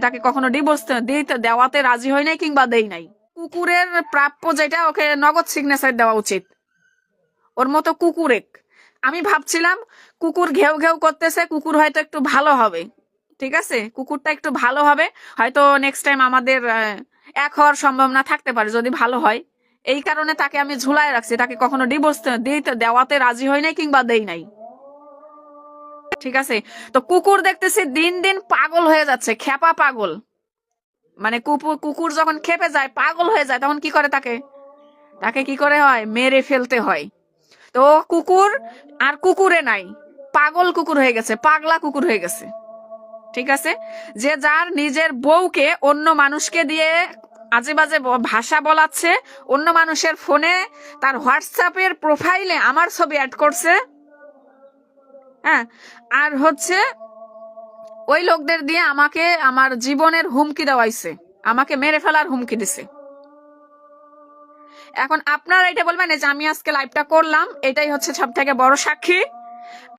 এটাকে কখনো ডিভোর্স দেওয়াতে রাজি হয় নাই কিংবা দেই নাই। কুকুরের প্রাপ্য যেটা, ওকে নগদ সিগনেচার দেওয়া উচিত। ওর মতো কুকুরেক। আমি ভাবছিলাম, কুকুর ঘেউ ঘেউ করতেছে, কুকুর হয়তো একটু ভালো হবে। ঠিক আছে? কুকুরটা একটু ভালো হবে। হয়তো নেক্সট টাইম আমাদের এক হওয়ার সম্ভাবনা থাকতে পারে, যদি ভালো হয়। এই কারণে তাকে আমি ঝুলায় রাখছি। তাকে কখনো ডিভোর্স দেওয়াতে রাজি হয় নাই কিংবা দেই নাই। ঠিক আছে? তো কুকুর দেখতেছি দিন দিন পাগল হয়ে যাচ্ছে, খেপা পাগল। মানে কুকুর কুকুর যখন খেপে যায়, পাগল হয়ে যায়, তখন কি করে তাকে? তাকে কি করে হয়? মেরে ফেলতে হয়। তো কুকুর আর কুকুরে নাই, পাগল কুকুর হয়ে গেছে, পাগলা কুকুর হয়ে গেছে। ঠিক আছে? যে যার নিজের বউকে অন্য মানুষকে দিয়ে আজে বাজে ভাষা বলাচ্ছে, অন্য মানুষের ফোনে তার হোয়াটসঅ্যাপের প্রোফাইলে আমার ছবি অ্যাড করছে হ্যাঁ আর হচ্ছে ওই লোকদের দিয়ে আমাকে আমার জীবনের হুমকি দেওয়াইছে। আমাকে মেরে ফেলার হুমকি দিছে। এখন আপনারা এটা বলবেন যে আমি আজকে লাইভটা করলাম, এটাই হচ্ছে সব থেকে বড় সাক্ষী।